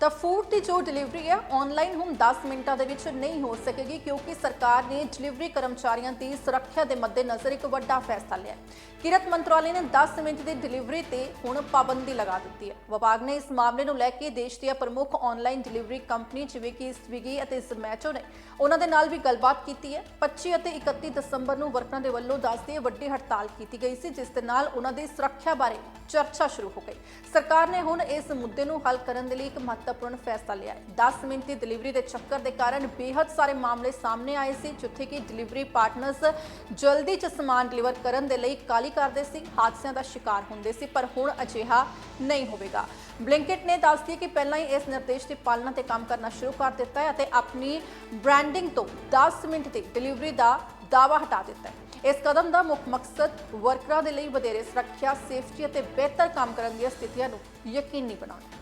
ਤਾਂ ਫੂਡ ਦੀ ਜੋ ਡਿਲੀਵਰੀ ਹੈ ਆਨਲਾਈਨ ਹੁਣ 10 ਮਿੰਟਾਂ ਦੇ ਵਿੱਚ ਨਹੀਂ ਹੋ ਸਕੇਗੀ, ਕਿਉਂਕਿ ਸਰਕਾਰ ਨੇ ਡਿਲੀਵਰੀ ਕਰਮਚਾਰੀਆਂ ਦੀ ਸੁਰੱਖਿਆ ਦੇ ਮੱਦੇਨਜ਼ਰ ਇੱਕ ਵੱਡਾ ਫੈਸਲਾ ਲਿਆ ਕਿਰਤ ਮੰਤਰਾਲੇ ਨੇ 10 ਮਿੰਟ ਦੀ ਡਿਲੀਵਰੀ ਤੇ ਹੁਣ ਪਾਬੰਦੀ ਲਗਾ ਦਿੱਤੀ ਹੈ। ਵਿਭਾਗ ਨੇ ਇਸ ਮਾਮਲੇ ਨੂੰ ਲੈ ਕੇ ਦੇਸ਼ ਦੀਆਂ ਪ੍ਰਮੁੱਖ ਆਨਲਾਈਨ ਡਿਲੀਵਰੀ ਕੰਪਨੀ ਜਿਵੇਂ ਕਿ ਸਵਿਗੀ ਅਤੇ ਜ਼ੋਮੈਟੋ ਨੇ ਉਹਨਾਂ ਦੇ ਨਾਲ ਵੀ ਗੱਲਬਾਤ ਕੀਤੀ ਹੈ। 25 ਅਤੇ 31 ਦਸੰਬਰ ਨੂੰ ਵਰਕਰਾਂ ਦੇ ਵੱਲੋਂ ਦੱਸਦੀ ਵੱਡੀ ਹੜਤਾਲ ਕੀਤੀ ਗਈ ਸੀ, ਜਿਸ ਦੇ ਨਾਲ ਉਹਨਾਂ ਦੀ ਸੁਰੱਖਿਆ ਬਾਰੇ ਚਰਚਾ ਸ਼ੁਰੂ ਹੋ ਗਈ। ਸਰਕਾਰ ਨੇ ਹੁਣ ਇਸ ਮੁੱਦੇ ਨੂੰ ਹੱਲ ਕਰਨ ਦੇ ਲਈ ਇੱਕ ਮਹੱਤਵਪੂਰਨ ਫੈਸਲਾ ਲਿਆ ਹੈ। 10 ਮਿੰਟ ਦੀ ਡਿਲੀਵਰੀ ਦੇ ਚੱਕਰ ਦੇ ਕਾਰਨ ਬੇਹੱਦ ਸਾਰੇ ਮਾਮਲੇ ਸਾਹਮਣੇ ਆਏ ਸੀ, ਜਿੱਥੇ ਕਿ ਡਿਲੀਵਰੀ ਪਾਰਟਨਰਸ ਜਲਦੀ ਚ ਸਮਾਨ ਡਿਲੀਵਰ ਕਰਨ ਦੇ ਲਈ ਕਾਲੀ ਕਰਦੇ ਸੀ, ਹਾਦਸਿਆਂ ਦਾ ਸ਼ਿਕਾਰ ਹੁੰਦੇ ਸੀ, ਪਰ ਹੁਣ ਅਜਿਹਾ ਨਹੀਂ ਹੋਵੇਗਾ। ਬਲਿੰਕਟ ਨੇ ਦੱਸਦੀ ਕਿ ਪਹਿਲਾਂ ਹੀ ਇਸ ਨਿਰਦੇਸ਼ ਦੀ ਪਾਲਣਾ ਤੇ ਕੰਮ ਕਰਨਾ ਸ਼ੁਰੂ ਕਰ ਦਿੱਤਾ ਹੈ ਅਤੇ ਆਪਣੀ ਬ੍ਰਾਂਡਿੰਗ ਤੋਂ 10 ਮਿੰਟ ਦੀ ਡਿਲੀਵਰੀ ਦਾ ਦਾਅਵਾ ਹਟਾ ਦਿੱਤਾ ਹੈ। ਇਸ ਕਦਮ ਦਾ ਮੁੱਖ ਮਕਸਦ ਵਰਕਰਾਂ ਦੇ ਲਈ ਵਧੇਰੇ ਸੁਰੱਖਿਆ ਸੇਫਟੀ ਅਤੇ ਬਿਹਤਰ ਕੰਮ ਕਰਨ ਦੀਆਂ ਸਥਿਤੀਆਂ ਨੂੰ ਯਕੀਨੀ ਬਣਾਉਣਾ ਹੈ।